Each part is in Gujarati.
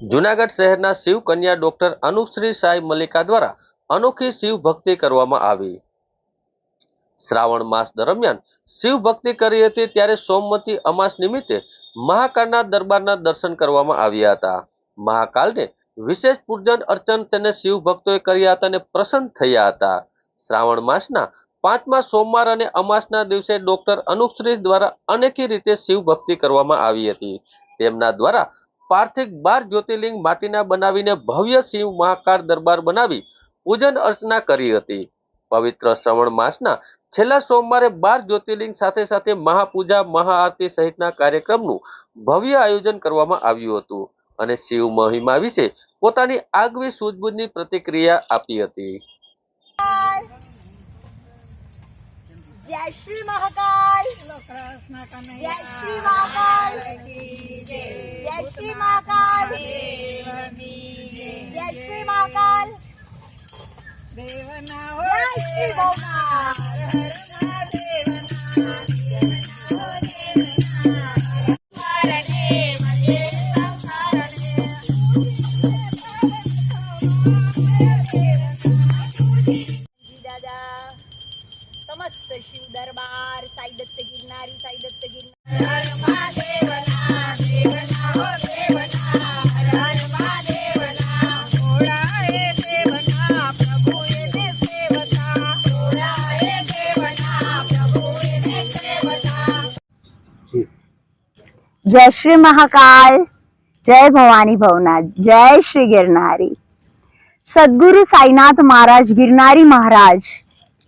જુનાગઢ શહેરના શિવ કન્યા ડોક્ટર અનુશ્રી સાઈ મલ્લિકા દ્વારા અનોખી શિવ ભક્તિ કરવામાં આવી. શ્રાવણ માસ દરમિયાન શિવ ભક્તિ કરી હતી ત્યારે સોમવતી અમાસ નિમિત્તે મહાકાળના દરબારના દર્શન કરવામાં આવ્યા હતા. મહાકાલને વિશેષ પૂજન અર્ચન તેને શિવ ભક્તોએ કર્યા હતા અને પ્રસન્ન થયા હતા. શ્રાવણ માસના પાંચમા સોમવાર અને અમાસના દિવસે ડોક્ટર અનુશ્રી દ્વારા અનેકી રીતે શિવ ભક્તિ કરવામાં આવી હતી. તેમના દ્વારા પાર્થિક બાર જ્યોતિર્લિંગ માટીના બનાવીને ભવ્ય શિવ મહાકાળ દરબાર બનાવી પૂજન અર્ચના કરી હતી. પવિત્ર શ્રવણ માસના છેલ્લા સોમવારે બાર જ્યોતિર્લિંગ સાથે સાથે મહાપૂજા મહાઆરતી સહિતના કાર્યક્રમનું ભવ્ય આયોજન કરવામાં આવ્યું હતું અને શિવ મહિમા વિશે પોતાની આગવી સૂઝબૂઝની પ્રતિક્રિયા આપી હતી. જય શ્રી મહાકાલ. જય શ્રી મહાકાલ. જય શ્રી મહાકાલ જય શ્રી મહાકાલ જય શ્રી જય શ્રી મહાકાલ. જય ભવાની ભવનાથ. જય શ્રી ગિરનારી. સદગુરુ સાઈનાથ મહારાજ ગિરનારી મહારાજ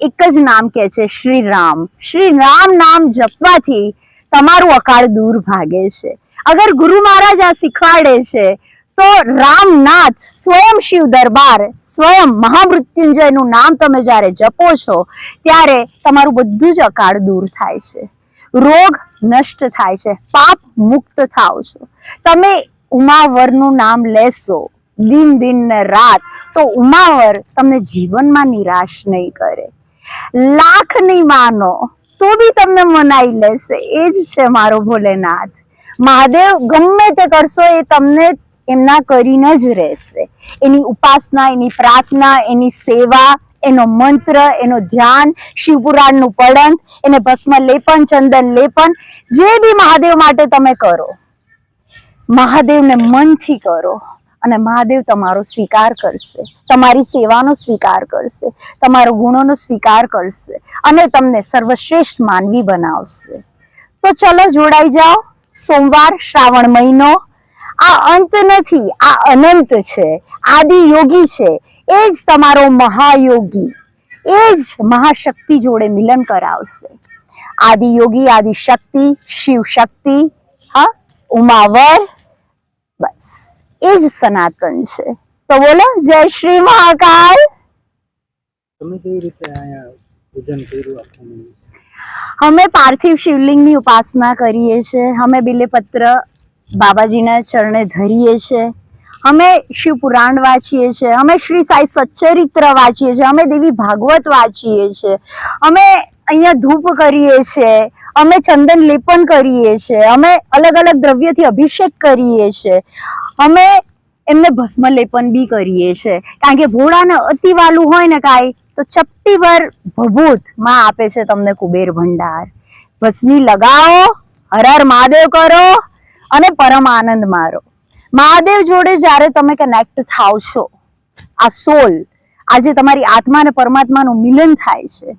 એક જ નામ કે છે શ્રી રામ. શ્રી રામ નામ જપવાથી તમારું અકાળ દૂર ભાગે છે. અગર ગુરુ મહારાજ આ શીખવાડે છે, તો રામનાથ સ્વયં શિવ દરબાર, સ્વયં મહામૃત્યુંજયનું નામ તમે જ્યારે જપો છો, ત્યારે તમારું બધું જ અકાળ દૂર થાય છે. રોગ નષ્ટ થાય છે, પાપ મુક્ત થાવ છો. તમે ઉમાવરનું નામ લેશો, દિન દિન ને રાત, તો ઉમાવર તમને જીવનમાં નિરાશ નહીં કરે. લાખ નહીં માનો, તો બી તમને મનાઈ લેશે, એ જ છે મારો ભોલેનાથ. મહાદેવ ગમે તે કરશો, એ તમને એમના કરીને જ રહેશે. એની ઉપાસના, એની પ્રાર્થના, એની સેવા એનો મંત્ર, એનો ધ્યાન, શિવપુરાણનું પડંત એને ભસ્મ લેપન, ચંદન લેપન, જે બી મહાદેવ માટે તમે કરો, મહાદેવને મનથી કરો અને મહાદેવ તમારો સ્વીકાર કરશે, તમારી સેવાનો સ્વીકાર કરશે, તમારો ગુણોનો સ્વીકાર કરશે અને તમને સર્વશ્રેષ્ઠ માનવી બનાવશે. તો ચલો જોડાઈ જાઓ, સોમવાર શ્રાવણ મહિનો. આ અંત નથી, આ અનંત છે, આદિ યોગી છે એ જ તમારો મહાયોગી એ જ મહાશક્તિ જોડે મિલન કરાવશે. આદિ યોગી આદિ શક્તિ શિવ શક્તિ હા ઉમાવર બસ એ જ સનાતન છે. તો બોલો જય શ્રી મહાકાલ. તમે કેવી રીતે અહીંયા પૂજન કર્યું અમે પાર્થિવ શિવલિંગની ઉપાસના કરીએ છીએ. અમે બિલેપત્ર બાબાજીના ચરણે ધરીએ છીએ. અમે શિવ પુરાણ વાંચીએ છીએ, અમે શ્રી સાઈ સચ્ચરિત્ર વાંચીએ છીએ, અમે દેવી ભાગવત વાંચીએ છીએ, અમે અહીંયા ધૂપ કરીએ છીએ, અમે ચંદન લેપન કરીએ છીએ, અમે અલગ અલગ દ્રવ્યથી અભિષેક કરીએ છીએ, અમે એમને ભસ્મ લેપન બી કરીએ છીએ. કારણ કે ભોળાને અતિ વાલું હોય ને કાંઈ, તો ચપટીભર ભભૂતમાં આપે છે તમને કુબેર ભંડાર. ભસ્મી લગાવો હર હર મહાદેવ કરો અને પરમ આનંદ મારો. મહાદેવ જોડે જ્યારે તમે કનેક્ટ થાવ છો, આ સોલ આજે તમારી આત્મા અને પરમાત્માનું મિલન થાય છે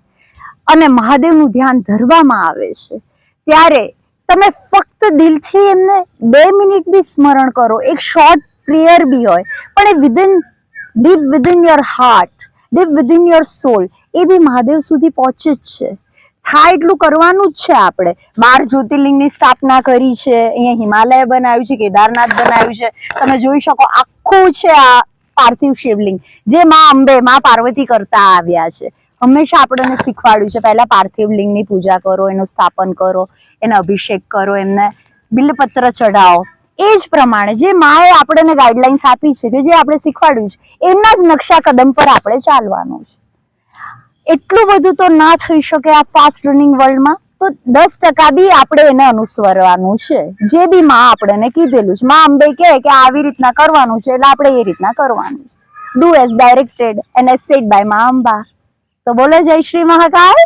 અને મહાદેવનું ધ્યાન ધરવામાં આવે છે. ત્યારે તમે ફક્ત દિલથી એમને બે મિનિટ બી સ્મરણ કરો, એક શોર્ટ પ્રેયર બી હોય, પણ એ within deep within your heart deep within your soul એ બી મહાદેવ સુધી પહોંચે જ છે. થાય એટલું કરવાનું જ છે આપણે. બાર જ્યોતિર્લિંગની સ્થાપના કરી છે, અહીંયા હિમાલય બનાવ્યું છે, કેદારનાથ બનાવ્યું છે. તમે જોઈ શકો આખું છે આ પાર્થિવ શિવલિંગ, જે માં અંબે, માં પાર્વતી કરતા આવ્યા છે. હંમેશા આપણને શીખવાડ્યું છે, પહેલા પાર્થિવ લિંગની પૂજા કરો, એનું સ્થાપન કરો, એને અભિષેક કરો, એમને બિલપત્ર ચઢાવો. એ જ પ્રમાણે જે માએ આપણને ગાઈડલાઇન્સ આપી છે કે જે આપણે શીખવાડ્યું છે, એમના જ નકશા કદમ પર આપણે ચાલવાનું છે. એટલું બધું તો ના થઈ શકે આ ફાસ્ટ રનિંગ વર્લ્ડમાં તો દસ ટકા બી આપણે એને અનુસરવાનું છે. જે બી માં આપણે કીધેલું છે. માં અંબે કહે કે આવી રીતના કરવાનું છે એટલે આપણે એ રીતના કરવાનું do as directed and as said બાયમાં Amba. તો બોલો જય શ્રી મહાકાલ.